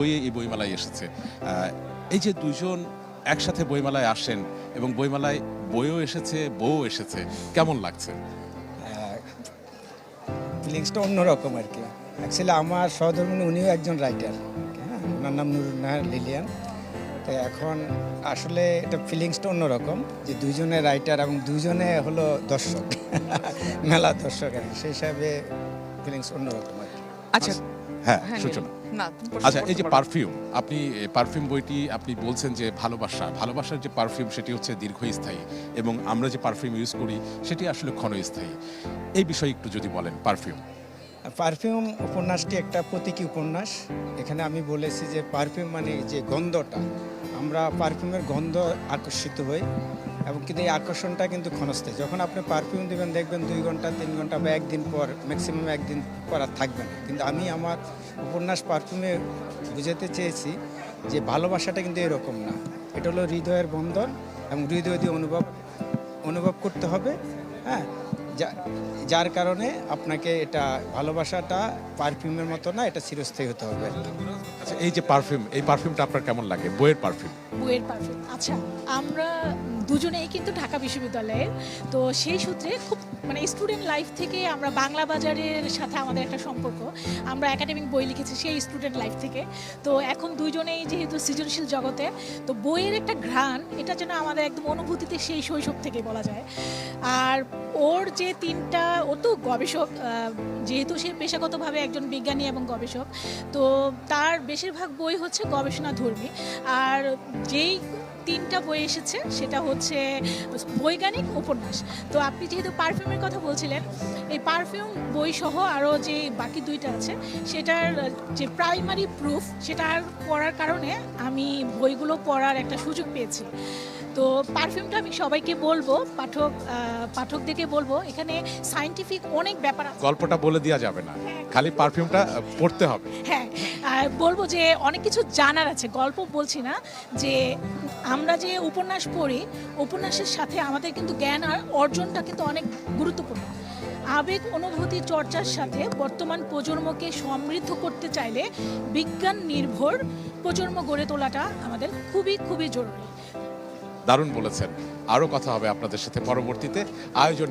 বই এই বইমেলায় এসেছে। এই যে দুজন একসাথে বইমেলায় আসেন এবং বইমেলায় বইও এসেছে বউ এসেছে কেমন লাগছে? ফিলিংসটা অন্যরকম আর কি। অ্যাকচুয়ালি আমার সহধর্মিনী উনিও একজন রাইটার হ্যাঁ? ওনার নাম নুরুন নাহার লিলিয়ান। তো এখন আসলে এটা ফিলিংসটা অন্যরকম যে দুজনে রাইটার এবং দুজনে হলো দর্শক মেলা দর্শক আর সেই হিসাবে ফিলিংস অন্যরকম আর কি। আচ্ছা হ্যাঁ হ্যাঁ, সূচনা। না আচ্ছা এই যে পারফিউম আপনি পারফিউম বইটি আপনি বলছেন যে ভালোবাসা ভালোবাসার যে পারফিউম সেটি হচ্ছে দীর্ঘস্থায়ী এবং আমরা যে পারফিউম ইউজ করি সেটি আসলে ক্ষণস্থায়ী। এই বিষয়ে একটু যদি বলেন পারফিউম। পারফিউম উপন্যাসটি একটা প্রতীকী উপন্যাস। এখানে আমি বলেছি যে পারফিউম মানে যে গন্ধটা, আমরা পারফিউমের গন্ধ আকর্ষিত হই এবং কিন্তু এই আকর্ষণটা কিন্তু ক্ষণস্থায়ী। যখন আপনি পারফিউম দেবেন, দেখবেন দুই ঘণ্টা, তিন ঘণ্টা বা একদিন পর ম্যাক্সিমাম একদিন পর আর থাকবে না। কিন্তু আমি আমার উপন্যাস পারফিউমে বুঝাতে চেয়েছি যে ভালোবাসাটা কিন্তু এরকম না। এটা হলো হৃদয়ের বন্ধন এবং হৃদয় দিয়ে অনুভব অনুভব করতে হবে হ্যাঁ? যার কারণে আপনাকে এটা ভালোবাসাটা পারফিউমের মতো না, এটা চিরস্থায়ী হতে হবে। আচ্ছা এই যে পারফিউম, এই পারফিউমটা আপনার কেমন লাগে? বইয়ের পারফিউম? বইয়ের পারফিউম আচ্ছা আমরা দুজনেই কিন্তু ঢাকা বিশ্ববিদ্যালয়ের। তো সেই সূত্রে খুব মানে স্টুডেন্ট লাইফ থেকে আমরা বাংলা বাজারের সাথে আমাদের একটা সম্পর্ক। আমরা একাডেমিক বই লিখেছি সেই স্টুডেন্ট লাইফ থেকে। তো এখন দুইজনেই যেহেতু সৃজনশীল জগতে, তো বইয়ের একটা ঘ্রাণ, এটা যেন আমাদের একদম অনুভূতিতে সেই শৈশব থেকে বলা যায়। আর ওর যে তিনটা, ও তো গবেষক যেহেতু সে পেশাগতভাবে একজন বিজ্ঞানী এবং গবেষক, তো তার বেশিরভাগ বই হচ্ছে গবেষণা ধর্মী আর যেই তিনটা বই এসেছে সেটা হচ্ছে বৈজ্ঞানিক উপন্যাস। তো আপনি যেহেতু পারফিউমের কথা বলছিলেন এই পারফিউম বই সহ আরও যে বাকি দুইটা আছে সেটার যে প্রাইমারি প্রুফ সেটা পড়ার কারণে আমি বইগুলো পড়ার একটা সুযোগ পেয়েছি। তো পারফিউমটা আমি সবাইকে বলব পাঠক পাঠকদেরকে বলব এখানে সাইন্টিফিক অনেক ব্যাপার গল্পটা বলে দেওয়া যাবে না। খালি পারফিউমটা পড়তে হবে। হ্যাঁ বলব যে অনেক কিছু জানার আছে, গল্প বলছি না, যে আমরা যে উপন্যাস পড়ি, উপন্যাসের সাথে আমাদের কিন্তু জ্ঞান আর অর্জনটা কিন্তু অনেক গুরুত্বপূর্ণ। আবেগ, অনুভূতি, চর্চার সাথে বর্তমান প্রজন্মকে সমৃদ্ধ করতে চাইলে বিজ্ঞান নির্ভর প্রজন্ম গড়ে তোলাটা আমাদের খুবই খুবই জরুরি। দারুণ বলেছেন। আরও কথা হবে আপনাদের সাথে পরবর্তীতে। আয়োজন